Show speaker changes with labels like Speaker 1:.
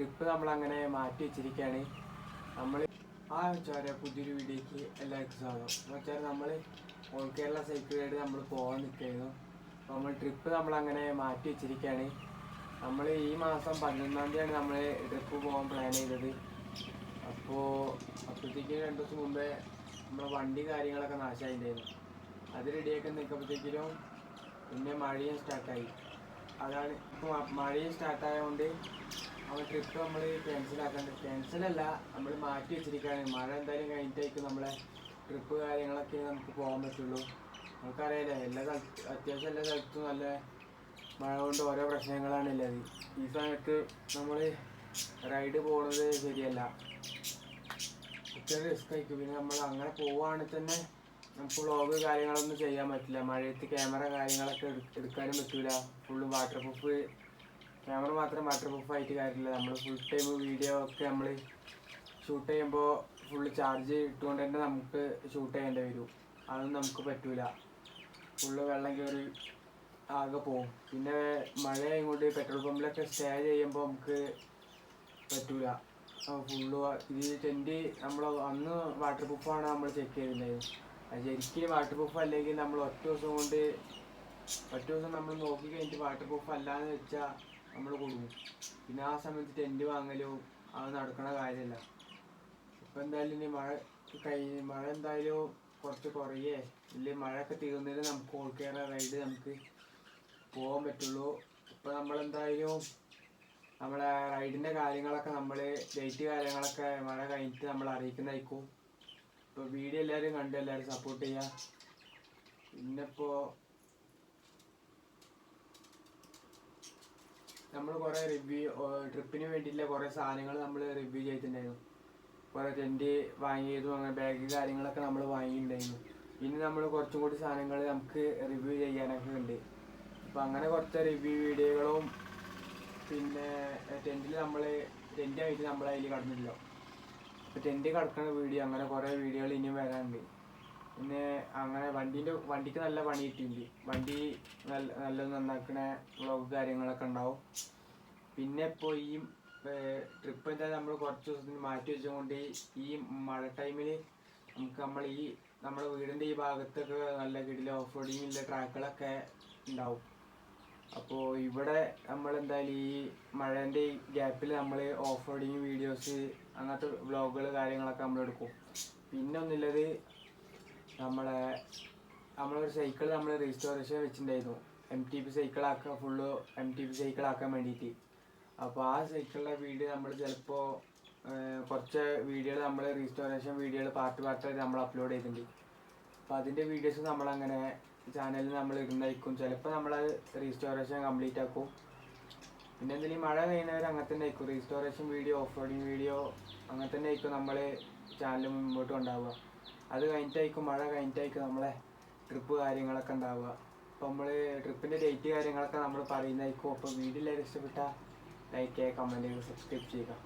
Speaker 1: Trip നമ്മൾ അങ്ങനെ മാറ്റി വെച്ചിരിക്കുകയാണ് നമ്മൾ ആ ചോര പുതിയൊരു വീഡിയോക്ക് എല്ലാവർക്കും സ്വാഗതം. എന്ന് വെച്ചാൽ നമ്മൾ ഓൾ കേരള സൈക്കിൾ റൈഡ് നമ്മൾ പോകാൻ നിൽക്കുകയായിരുന്നു അപ്പോൾ നമ്മൾ ട്രിപ്പ് നമ്മൾ അങ്ങനെ മാറ്റി വെച്ചിരിക്കുകയാണ് നമ്മൾ ഈ മാസം പതിനൊന്നാം തീയതിയാണ് നമ്മൾ ട്രിപ്പ് പോകാൻ പ്ലാൻ ചെയ്തത്. അപ്പോൾ അപ്പോഴത്തേക്ക് രണ്ട് ദിവസം മുമ്പേ നമ്മുടെ വണ്ടി കാര്യങ്ങളൊക്കെ നാശമായിട്ടുണ്ടായിരുന്നു അത് റെഡിയാക്കി നിൽക്കുമ്പോഴത്തേക്കിലും പിന്നെ മഴയും സ്റ്റാർട്ടായി അതാണ് ഇപ്പോൾ മഴയും സ്റ്റാർട്ടായതുകൊണ്ട് നമ്മൾ ട്രിപ്പ് നമ്മൾ ക്യാൻസൽ ആക്കാണ്ട്. ക്യാൻസലല്ല നമ്മൾ മാറ്റി വെച്ചിരിക്കുകയാണ് മഴ എന്തായാലും കഴിഞ്ഞിട്ടായിരിക്കും നമ്മളെ ട്രിപ്പ് കാര്യങ്ങളൊക്കെ നമുക്ക് പോകാൻ പറ്റുള്ളൂ. നമുക്കറിയാലേ എല്ലാ സ്ഥലത്ത് അത്യാവശ്യം എല്ലാ സ്ഥലത്തും നല്ല മഴ കൊണ്ട് ഓരോ പ്രശ്നങ്ങളാണ് ഉള്ളത് ഈ സമയത്ത് നമ്മൾ റൈഡ് പോകുന്നത് ശരിയല്ല. ഒത്തിരി റിസ്ക് ആയിരിക്കും. പിന്നെ നമ്മൾ അങ്ങനെ പോവുകയാണെങ്കിൽ തന്നെ നമുക്ക് വ്ളോഗ് കാര്യങ്ങളൊന്നും ചെയ്യാൻ പറ്റില്ല. മഴയത്ത് ക്യാമറ കാര്യങ്ങളൊക്കെ എടുക്കാനും പറ്റില്ല ഫുള്ള് വാട്ടർ പ്രൂഫ് ക്യാമറ മാത്രം വാട്ടർ പ്രൂഫ് ആയിട്ട് കാര്യമില്ല. നമ്മൾ ഫുൾ ടൈം വീഡിയോ ഒക്കെ നമ്മൾ ഷൂട്ട് ചെയ്യുമ്പോൾ ഫുള്ള് ചാർജ് ഇട്ടുകൊണ്ട് തന്നെ നമുക്ക് ഷൂട്ട് ചെയ്യേണ്ടി വരും. അതൊന്നും നമുക്ക് പറ്റൂല. ഫുള്ള് വെള്ളം കയറി ആകെ പോവും. പിന്നെ മഴ കൊണ്ട് പെട്രോൾ പമ്പിലൊക്കെ സ്റ്റേ ചെയ്യുമ്പോൾ നമുക്ക് പറ്റൂല. ഫുള്ള് ഇത് ടെന്റ് നമ്മൾ അന്ന് വാട്ടർ പ്രൂഫാണ് നമ്മൾ ചെക്ക് ചെയ്തിട്ടുണ്ടായത്. അത് ശരിക്കും വാട്ടർ പ്രൂഫ് അല്ലെങ്കിൽ നമ്മൾ ഒറ്റ ദിവസം കൊണ്ട് ഒറ്റ ദിവസം നമ്മൾ നോക്കി കഴിഞ്ഞിട്ട് വാട്ടർ പ്രൂഫ് അല്ലാന്ന് വെച്ചാൽ നമ്മൾ കൊടുക്കും പിന്നെ ആ സമയത്ത് ടെന്റ് വാങ്ങലോ അത് നടക്കണ കാര്യമല്ല ഇപ്പം എന്തായാലും ഇനി മഴ കഴിഞ്ഞ് മഴ എന്തായാലും കുറച്ച് കുറയേ. ഇല്ലേ മഴയൊക്കെ തീർന്നതിന് നമുക്ക് ഓൾ കെയർ റൈഡ് നമുക്ക് പോകാൻ പറ്റുള്ളൂ. ഇപ്പം നമ്മളെന്തായാലും നമ്മളെ റൈഡിന്റെ കാര്യങ്ങളൊക്കെ നമ്മൾ ഡേറ്റ് കാര്യങ്ങളൊക്കെ മഴ കഴിഞ്ഞിട്ട് നമ്മൾ അറിയിക്കുന്നതായിരിക്കും. ഇപ്പോൾ വീഡിയോ എല്ലാവരും കണ്ട് എല്ലാവരും സപ്പോർട്ട് ചെയ്യുക പിന്നെ ഇപ്പോൾ നമ്മൾ കുറേ റിവ്യൂ ട്രിപ്പിന് വേണ്ടിയിട്ടുള്ള കുറേ സാധനങ്ങൾ നമ്മൾ റിവ്യൂ ചെയ്തിട്ടുണ്ടായിരുന്നു. കുറേ ടെന്റ് വാങ്ങിയതും അങ്ങനെ ബാഗ് കാര്യങ്ങളൊക്കെ നമ്മൾ വാങ്ങിയിട്ടുണ്ടായിരുന്നു. ഇനി നമ്മൾ കുറച്ചും കൂടി സാധനങ്ങൾ നമുക്ക് റിവ്യൂ ചെയ്യാനൊക്കെ ഉണ്ട്. അപ്പോൾ അങ്ങനെ കുറച്ച് റിവ്യൂ വീഡിയോകളും പിന്നെ ടെന്റിൽ നമ്മൾ ടെന്റ് ആയിട്ട് നമ്മൾ അതിൽ അപ്പോൾ ടെന്റ് കിടക്കുന്ന വീഡിയോ? അങ്ങനെ കുറേ വീഡിയോകൾ ഇനിയും വരാനുണ്ട് പിന്നെ അങ്ങനെ വണ്ടീന്റെ വണ്ടിക്ക് നല്ല പണി കിട്ടിയിട്ടുണ്ട് വണ്ടി നല്ല നല്ല നന്നാക്കണ വ്ളോഗ് കാര്യങ്ങളൊക്കെ ഉണ്ടാവും പിന്നെ ഇപ്പോൾ ഈ ട്രിപ്പ് എന്തായാലും നമ്മൾ കുറച്ച് ദിവസത്തിന് മാറ്റി വെച്ചുകൊണ്ട് ഈ മഴ ടൈമിൽ നമുക്ക് നമ്മൾ ഈ നമ്മുടെ വീടിന്റെ ഈ ഭാഗത്തൊക്കെ നല്ല കിടിലെ ഓഫ് റോഡിങ്ങിലുള്ള ട്രാക്കുകളൊക്കെ ഉണ്ടാവും അപ്പോൾ ഇവിടെ നമ്മൾ എന്തായാലും ഈ മഴേന്റെ ഈ ഗ്യാപ്പിൽ നമ്മൾ ഓഫ് റോഡിങ് വീഡിയോസ് അങ്ങനത്തെ വ്ളോഗുകൾ കാര്യങ്ങളൊക്കെ നമ്മൾ എടുക്കും. പിന്നെ ഒന്നുള്ളത് നമ്മളെ നമ്മളൊരു സൈക്കിൾ നമ്മൾ റീസ്റ്റോറേഷൻ വെച്ചിട്ടുണ്ടായിരുന്നു. എം ടി പി സൈക്കിളാക്കാൻ ഫുള്ള് എം ടി പി സൈക്കിളാക്കാൻ വേണ്ടിയിട്ട് അപ്പോൾ ആ സൈക്കിളിന്റെ വീഡിയോ നമ്മൾ ചിലപ്പോൾ കുറച്ച് വീഡിയോകൾ നമ്മൾ റീസ്റ്റോറേഷൻ വീഡിയോകൾ പാർട്ട് പാർട്ടായിട്ട് നമ്മൾ അപ്ലോഡ് ചെയ്തിട്ടുണ്ട്. അപ്പോൾ അതിന്റെ വീഡിയോസ് നമ്മളങ്ങനെ ചാനലിൽ നമ്മൾ ഇടുന്നതായിരിക്കും. ചിലപ്പോൾ നമ്മൾ റീസ്റ്റോറേഷൻ കംപ്ലീറ്റ് ആക്കും. പിന്നെ എന്തെങ്കിലും മഴ കഴിയുന്നവർ അങ്ങനെ തന്നെ ആയിരിക്കും. Restoration video off roading video അങ്ങനെ തന്നെ ആയിരിക്കും നമ്മൾ ചാനൽ മുമ്പോട്ട് ഉണ്ടാവുക അത് കഴിഞ്ഞിട്ടായിരിക്കും മഴ കഴിഞ്ഞിട്ടായിരിക്കും നമ്മളെ ട്രിപ്പ് കാര്യങ്ങളൊക്കെ ഉണ്ടാവുക. അപ്പോൾ നമ്മൾ ട്രിപ്പിന്റെ ഡേറ്റ് കാര്യങ്ങളൊക്കെ നമ്മൾ പറയുന്നതായിരിക്കും. അപ്പോൾ വീഡിയോ എല്ലാവരും ഇഷ്ടപ്പെട്ടാൽ ലൈക്ക് ചെയ്യുക കമന്റ് ചെയ്യുക സബ്സ്ക്രൈബ് ചെയ്യുക.